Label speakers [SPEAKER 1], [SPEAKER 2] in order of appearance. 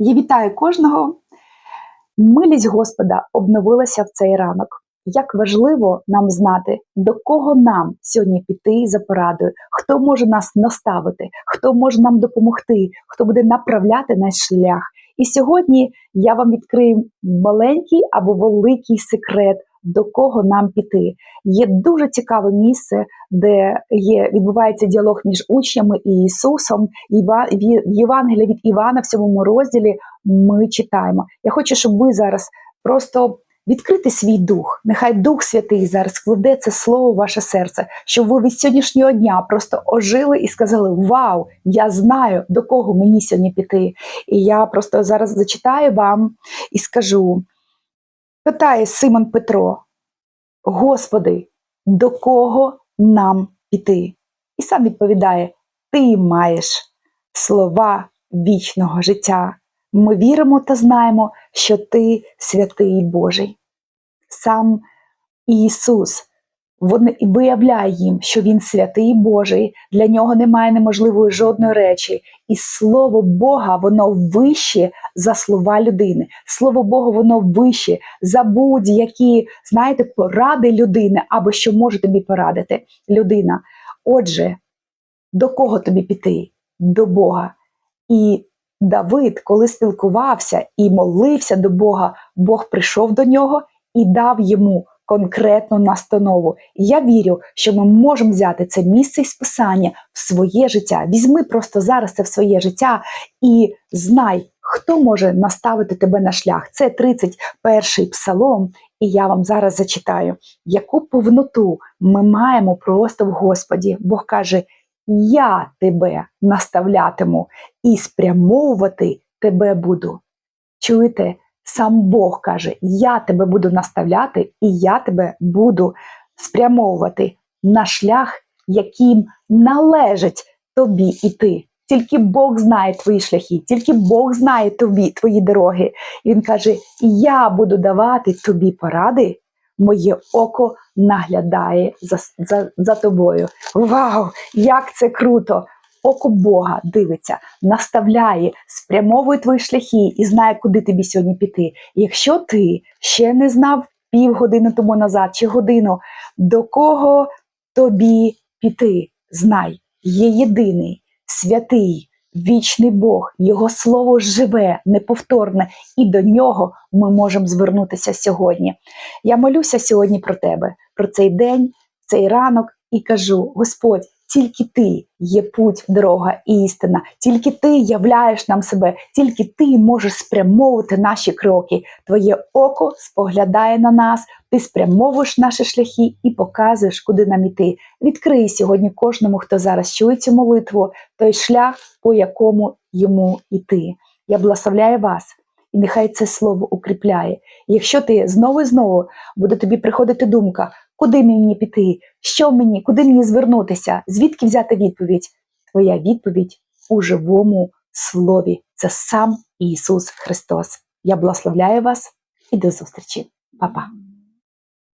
[SPEAKER 1] Я вітаю кожного. Милість Господа обновилася в цей ранок. Як важливо нам знати, до кого нам сьогодні піти за порадою, хто може нас наставити, хто може нам допомогти, хто буде направляти наш шлях. І сьогодні я вам відкрию маленький або великий секрет, до кого нам піти. Є дуже цікаве місце, де є відбувається діалог між учнями і Ісусом. Євангелії від Івана в сьомому розділі ми читаємо. Я хочу, щоб ви зараз просто відкрити свій дух. Нехай Дух Святий зараз складе це слово в ваше серце, щоб ви від сьогоднішнього дня просто ожили і сказали: Вау, я знаю, до кого мені сьогодні піти. І я просто зараз зачитаю вам і скажу. Питає Симон Петро: Господи, до кого нам піти? І сам відповідає: Ти маєш слова вічного життя. Ми віримо та знаємо, що ти святий Божий. Сам Ісус виявляє їм, що Він святий Божий, для нього немає неможливої жодної речі. І слово Бога, воно вище за слова людини. Слово Бога, воно вище за будь-які, знаєте, поради людини або що може тобі порадити людина. Отже, до кого тобі піти? До Бога. І Давид, коли спілкувався і молився до Бога, Бог прийшов до нього і дав йому конкретну настанову. І я вірю, що ми можемо взяти це місце із писання в своє життя. Візьми просто зараз це в своє життя і знай, хто може наставити тебе на шлях. Це 31-й псалом, і я вам зараз зачитаю, яку повноту ми маємо просто в Господі. Бог каже: Я тебе наставлятиму і спрямовувати тебе буду. Чуєте? Сам Бог каже: Я тебе буду наставляти, і я тебе буду спрямовувати на шлях, яким належить тобі іти. Тільки Бог знає твої шляхи, тільки Бог знає тобі твої дороги. І Він каже: Я буду давати тобі поради, моє око наглядає за, за, за тобою. Вау! Як це круто! Око Бога дивиться, наставляє, спрямовує твої шляхи і знає, куди тобі сьогодні піти. Якщо ти ще не знав півгодини тому назад чи годину, до кого тобі піти, знай, є єдиний, святий, вічний Бог, Його слово живе, неповторне, і до нього ми можемо звернутися сьогодні. Я молюся сьогодні про тебе, про цей день, цей ранок, і кажу: Господь. Тільки ти є путь, дорога і істина, тільки ти являєш нам себе, тільки ти можеш спрямовувати наші кроки. Твоє око споглядає на нас, ти спрямовуєш наші шляхи і показуєш, куди нам іти. Відкрий сьогодні кожному, хто зараз чує цю молитву, той шлях, по якому йому йти. Я благословляю вас. І нехай це слово укріпляє. І якщо ти знову і знову буде тобі приходити думка, куди мені піти, що мені, куди мені звернутися, звідки взяти відповідь? Твоя відповідь у живому слові. Це сам Ісус Христос. Я благословляю вас і до зустрічі, Па-па.